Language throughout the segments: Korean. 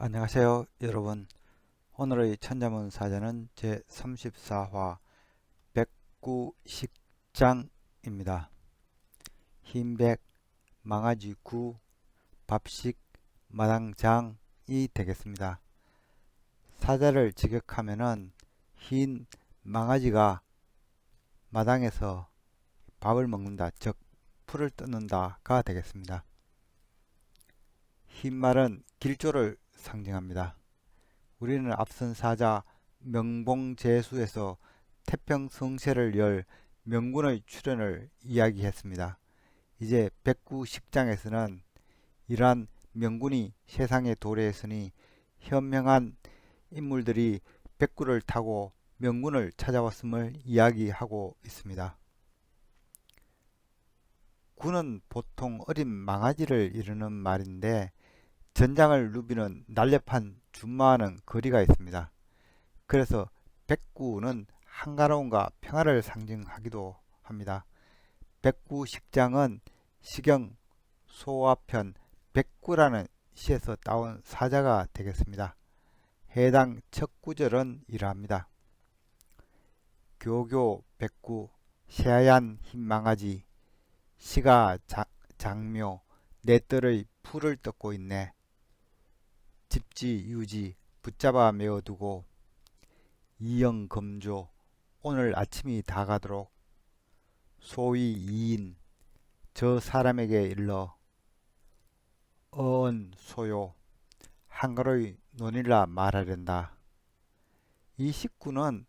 안녕하세요 여러분. 오늘의 천자문 사전은 제 34화 백구식장입니다. 흰백 망아지 구 밥식 마당장이 되겠습니다. 사자를 직역하면은 흰 망아지가 마당에서 밥을 먹는다 즉 풀을 뜯는다가 되겠습니다. 흰말은 길조를 상징합니다. 우리는 앞선 사자 명봉제수에서 태평성세를 열 명군의 출현을 이야기했습니다. 이제 백구식장에서는 이러한 명군이 세상에 도래했으니 현명한 인물들이 백구를 타고 명군을 찾아왔음을 이야기하고 있습니다. 군은 보통 어린 망아지를 이르는 말인데 전장을 누비는 날렵한 준마하는 거리가 있습니다. 그래서 백구는 한가로움과 평화를 상징하기도 합니다. 백구식장은 시경 소화편 백구라는 시에서 따온 사자가 되겠습니다. 해당 첫 구절은 이러합니다. 교교 백구 새하얀 흰망아지 시가 자, 장묘 내 뜰의 풀을 뜯고 있네. 집지 유지 붙잡아 메어두고 이영 검조 오늘 아침이 다 가도록 소위 이인 저 사람에게 일러 어언 소요 한가로이 논일라 말하련다. 이 식구는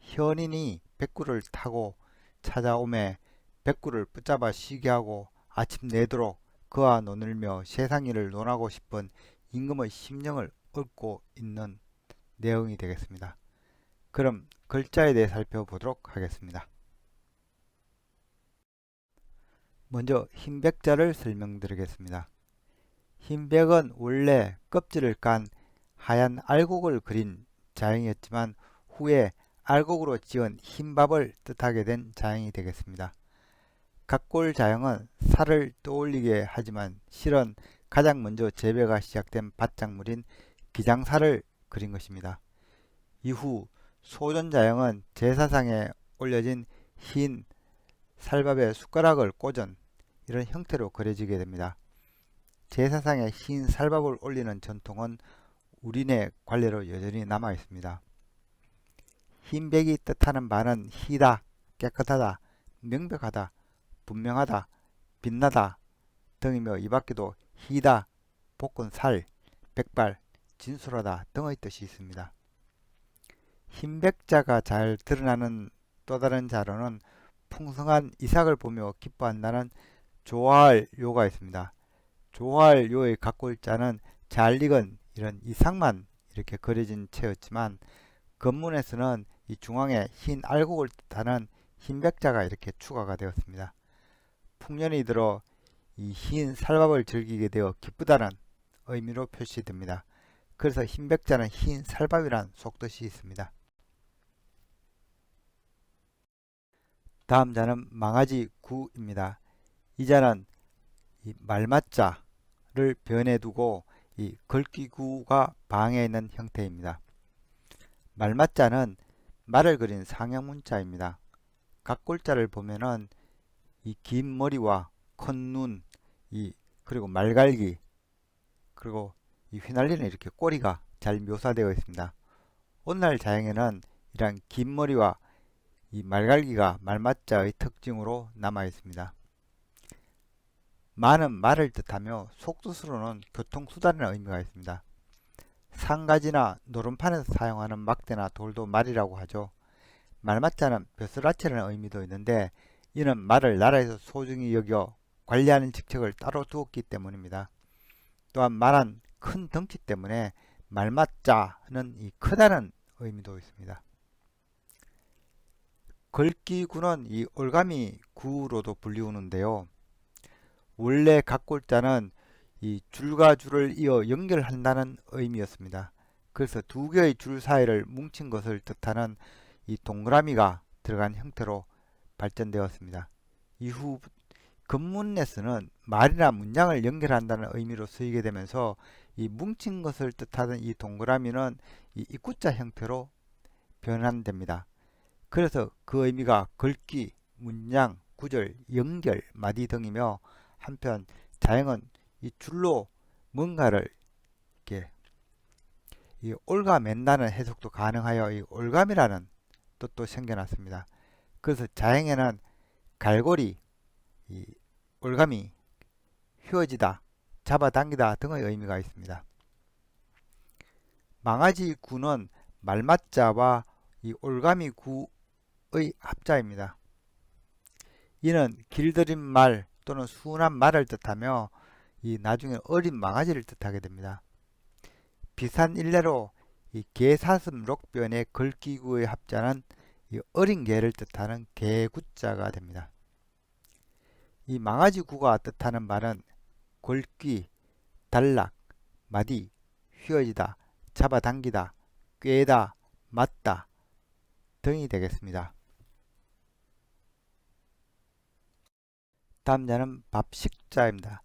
현인이 백구를 타고 찾아오매 백구를 붙잡아 쉬게 하고 아침 내도록 그와 논을며 세상 일을 논하고 싶은 임금의 심령을 읊고 있는 내용이 되겠습니다. 그럼 글자에 대해 살펴보도록 하겠습니다. 먼저 흰백자를 설명드리겠습니다. 흰백은 원래 껍질을 깐 하얀 알곡을 그린 자형이었지만 후에 알곡으로 지은 흰밥을 뜻하게 된 자형이 되겠습니다. 각골 자형은 살을 떠올리게 하지만 실은 가장 먼저 재배가 시작된 밭작물인 기장사를 그린 것입니다. 이후 소전자형은 제사상에 올려진 흰 살밥에 숟가락을 꽂은 이런 형태로 그려지게 됩니다. 제사상에 흰 살밥을 올리는 전통은 우리네 관례로 여전히 남아 있습니다. 흰백이 뜻하는 바는 희다, 깨끗하다, 명백하다, 분명하다, 빛나다 등이며 이 밖에도 희다, 볶은 살, 백발, 진솔하다 등의 뜻이 있습니다. 흰백자가 잘 드러나는 또 다른 자료는 풍성한 이삭을 보며 기뻐한다는 좋아할 요가 있습니다. 좋아할 요의 각골자는 잘 익은 이런 이삭만 이렇게 그려진 채였지만 건문에서는 이 중앙에 흰 알곡을 뜻하는 흰백자가 이렇게 추가가 되었습니다. 풍년이 들어 이 흰 살밥을 즐기게 되어 기쁘다는 의미로 표시됩니다. 그래서 흰백자는 흰 살밥이란 속뜻이 있습니다. 다음 자는 망아지 구입니다. 이 자는 이 말맞자를 변해 두고 이 걸기구가 방에 있는 형태입니다. 말맞자는 말을 그린 상형 문자입니다. 각골자를 보면은 이 긴 머리와 큰 눈, 이 그리고 말갈기 그리고 이 휘날리는 이렇게 꼬리가 잘 묘사되어 있습니다. 오늘날 자연에는 이러한 긴 머리와 이 말갈기가 말맞자의 특징으로 남아 있습니다. 많은 말을 뜻하며 속뜻으로는 교통수단이라는 의미가 있습니다. 상가지나 노름판에서 사용하는 막대나 돌도 말이라고 하죠. 말맞자는 벼슬아치라는 의미도 있는데 이는 말을 나라에서 소중히 여겨 관리하는 직책을 따로 두었기 때문입니다. 또한 말한 큰 덩치 때문에 말맞자는 이 크다는 의미도 있습니다. 걸기구는 이 올가미 구로도 불리우는데요. 원래 각골자는 이 줄과 줄을 이어 연결한다는 의미였습니다. 그래서 두 개의 줄 사이를 뭉친 것을 뜻하는 이 동그라미가 들어간 형태로 발전되었습니다. 이후 근문에서는 말이나 문장을 연결한다는 의미로 쓰이게 되면서 이 뭉친 것을 뜻하는 이 동그라미는 이 입구자 형태로 변환됩니다. 그래서 그 의미가 글귀, 문장, 구절, 연결, 마디 등이며 한편 자형은 이 줄로 뭔가를 이렇게 이 올가맨다는 해석도 가능하여 이 올감이라는 뜻도 생겨났습니다. 그래서 자행에는 갈고리, 이 올감이 휘어지다, 잡아당기다 등의 의미가 있습니다. 망아지 구는 말맞자와 이 올가미 구의 합자입니다. 이는 길들인 말 또는 순한 말을 뜻하며 이 나중에 어린 망아지를 뜻하게 됩니다. 비슷한 일례로 이 개사슴 록변의 글귀구의 합자는 이 어린 개를 뜻하는 개구자가 됩니다. 이 망아지 구가 뜻하는 말은 골귀, 단락, 마디, 휘어지다, 잡아당기다, 꿰다, 맞다 등이 되겠습니다. 다음 자는 밥식자입니다.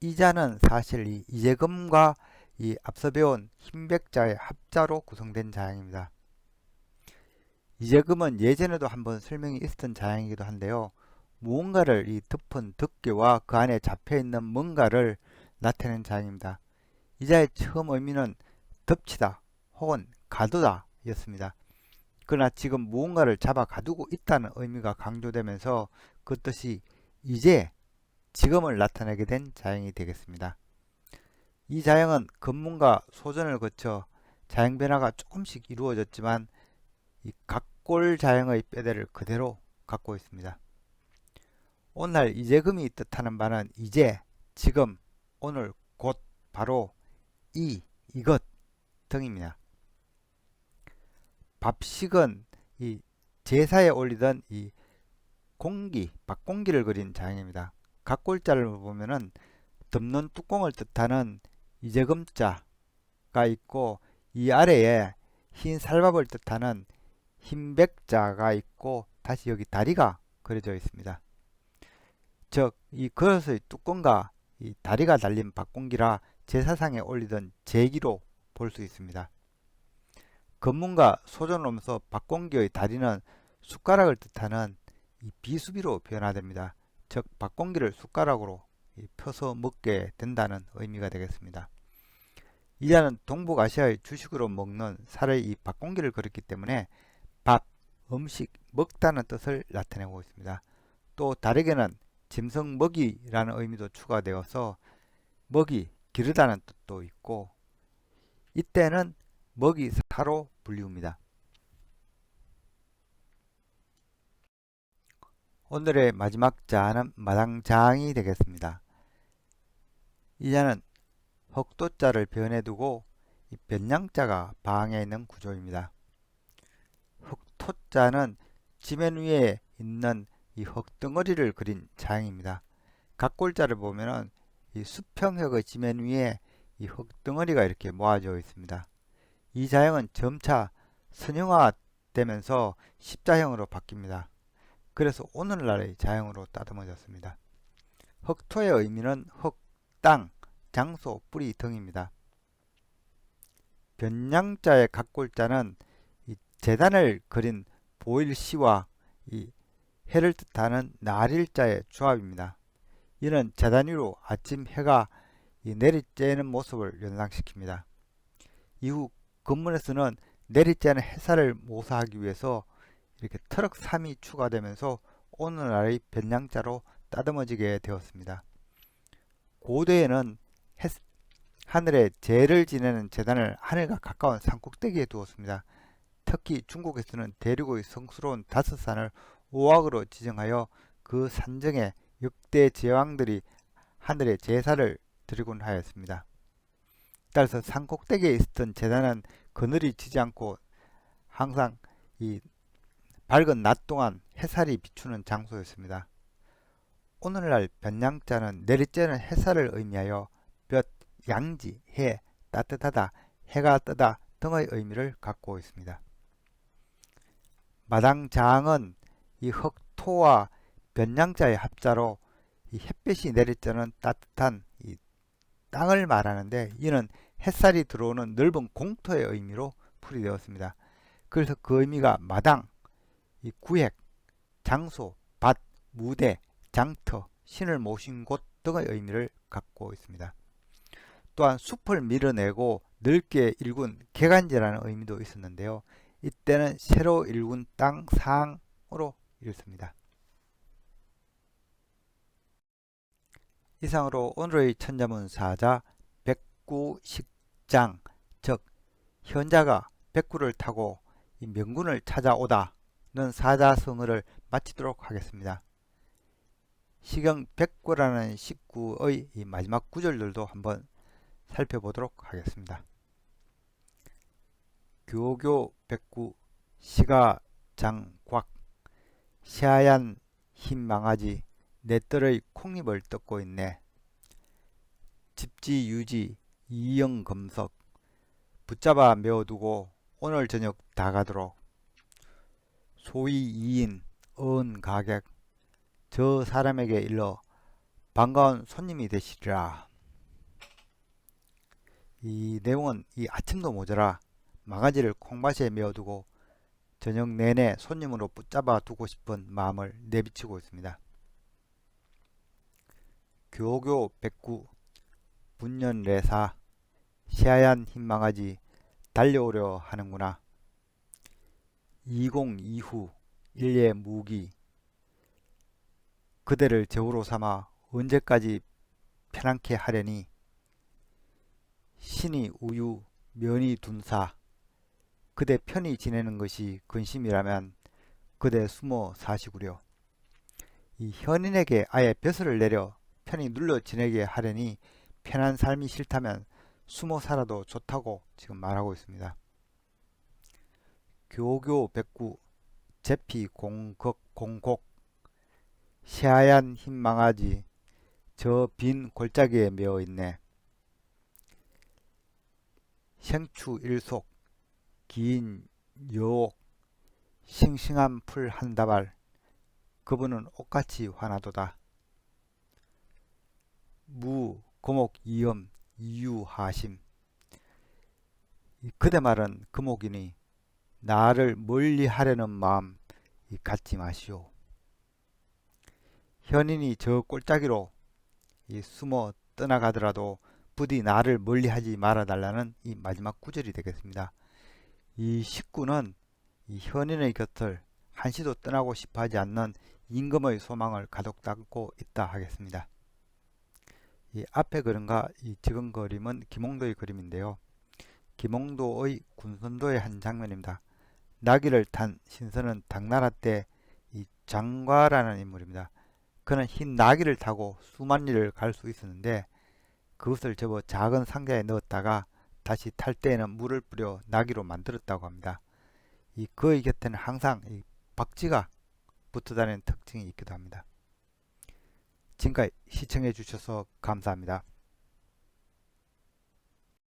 이 자는 사실 이 이재금과 이 앞서 배운 흰백자의 합자로 구성된 자양입니다. 이재금은 예전에도 한번 설명이 있었던 자양이기도 한데요. 무언가를 이 덮은 덮개와 그 안에 잡혀있는 뭔가를 나타내는 자양입니다. 이 자의 처음 의미는 덮치다 혹은 가두다 였습니다. 그러나 지금 무언가를 잡아 가두고 있다는 의미가 강조되면서 그 뜻이 이제 지금을 나타내게 된 자형이 되겠습니다. 이 자형은 근문과 소전을 거쳐 자형 변화가 조금씩 이루어졌지만 이 각골 자형의 뼈대를 그대로 갖고 있습니다. 오늘 이제금이 뜻하는 바는 이제, 지금, 오늘, 곧, 바로, 이, 이것 등입니다. 밥식은 이 제사에 올리던 이 공기, 박공기를 그린 자형입니다. 각골자를 보면은 덮는 뚜껑을 뜻하는 이재금자가 있고 이 아래에 흰 살밥을 뜻하는 흰백자가 있고 다시 여기 다리가 그려져 있습니다. 즉, 이 그릇의 뚜껑과 이 다리가 달린 박공기라 제사상에 올리던 제기로 볼 수 있습니다. 검문과 소전으로서 박공기의 다리는 숟가락을 뜻하는 비수비로 변화됩니다. 즉 박공기를 숟가락으로 펴서 먹게 된다는 의미가 되겠습니다. 이자는 동북아시아의 주식으로 먹는 살의 이 박공기를 그렸기 때문에 밥, 음식, 먹다는 뜻을 나타내고 있습니다. 또 다르게는 짐승 먹이라는 의미도 추가되어서 먹이, 기르다는 뜻도 있고 이때는 먹이사로 불리웁니다. 오늘의 마지막 자는 마당장이 되겠습니다. 이 자는 흑도자를 변해두고 이 변양자가 방에 있는 구조입니다. 흑토자는 지면 위에 있는 이 흙덩어리를 그린 자형입니다. 각골자를 보면은 이 수평형의 지면 위에 이 흙덩어리가 이렇게 모아져 있습니다. 이 자형은 점차 선형화되면서 십자형으로 바뀝니다. 그래서 오늘날의 자형으로 따듬어졌습니다. 흑토의 의미는 흙, 땅, 장소, 뿌리 등입니다. 변양자의 각골자는 이 재단을 그린 보일시와 이 해를 뜻하는 날일자의 조합입니다. 이는 재단 위로 아침 해가 내리쬐는 모습을 연상시킵니다. 이후 건문에서는 내리쬐는 햇살을 모사하기 위해서 이렇게 트럭 3이 추가되면서 오늘날의 변량자로 따듬어지게 되었습니다. 고대에는 햇, 하늘에 제를 지내는 재단을 하늘과 가까운 산꼭대기에 두었습니다. 특히 중국에서는 대륙의 성스러운 다섯 산을 오악으로 지정하여 그 산정에 역대 제왕들이 하늘에 제사를 드리곤 하였습니다. 따라서 산 꼭대기에 있었던 재단은 그늘이 지지 않고 항상 이 밝은 낮 동안 햇살이 비추는 장소였습니다. 오늘날 변양자는 내리쬐는 햇살을 의미하여 볕, 양지, 해, 따뜻하다, 해가 뜨다 등의 의미를 갖고 있습니다. 마당장은 이 흑토와 변양자의 합자로 이 햇볕이 내릴 때는 따뜻한 이 땅을 말하는데 이는 햇살이 들어오는 넓은 공터의 의미로 풀이되었습니다. 그래서 그 의미가 마당, 이 구획, 장소, 밭, 무대, 장터, 신을 모신 곳 등의 의미를 갖고 있습니다. 또한 숲을 밀어내고 넓게 일군 개간지라는 의미도 있었는데요. 이때는 새로 일군 땅 상으로 읽습니다. 이상으로 오늘의 천자문 사자 백구식장 즉 현자가 백구를 타고 이 명군을 찾아오다는 사자성어를 마치도록 하겠습니다. 시경 백구라는 식구의 마지막 구절들도 한번 살펴보도록 하겠습니다. 교교 백구 시가 장곽 시하얀 흰 망아지 내 뜰의 콩잎을 뜯고 있네. 집지 유지 이영 검석 붙잡아 메어두고 오늘 저녁 다 가도록 소위 이인 은 가객 저 사람에게 일러 반가운 손님이 되시리라. 이 내용은 이 아침도 모자라 망아지를 콩밭에 메어두고 저녁 내내 손님으로 붙잡아 두고 싶은 마음을 내비치고 있습니다. 교교 백구 분년레사 시하얀 흰 망아지 달려오려 하는구나. 20 이후 일예 무기 그대를 제후로 삼아 언제까지 편안케 하려니 신이 우유 면이 둔사 그대 편히 지내는 것이 근심이라면 그대 숨어 사시구려. 이 현인에게 아예 벼슬을 내려 편히 눌러 지내게 하려니 편한 삶이 싫다면 숨어 살아도 좋다고 지금 말하고 있습니다. 교교 백구 제피 공극 공곡 새하얀 흰 망아지 저 빈 골짜기에 메어 있네. 생추 일속 긴 여옥 싱싱한 풀 한 다발 그분은 옷같이 화나도다. 무 거목 이엄 이유하심 그대 말은 금옥이니 나를 멀리 하려는 마음 갖지 마시오. 현인이 저 꼴짜기로 숨어 떠나가더라도 부디 나를 멀리하지 말아달라는 이 마지막 구절이 되겠습니다. 이 식구는 이 현인의 곁을 한시도 떠나고 싶어하지 않는 임금의 소망을 가득 담고 있다 하겠습니다. 이 앞에 그림과 이 지금 그림은 김홍도의 그림인데요. 김홍도의 군선도의 한 장면입니다. 나귀를 탄 신선은 당나라 때 이 장과라는 인물입니다. 그는 흰 나귀를 타고 수만 리를 갈 수 있었는데 그것을 접어 작은 상자에 넣었다가 다시 탈 때에는 물을 뿌려 나귀로 만들었다고 합니다. 이 그의 곁에는 항상 이 박쥐가 붙어 다니는 특징이 있기도 합니다. 지금까지 시청해 주셔서 감사합니다.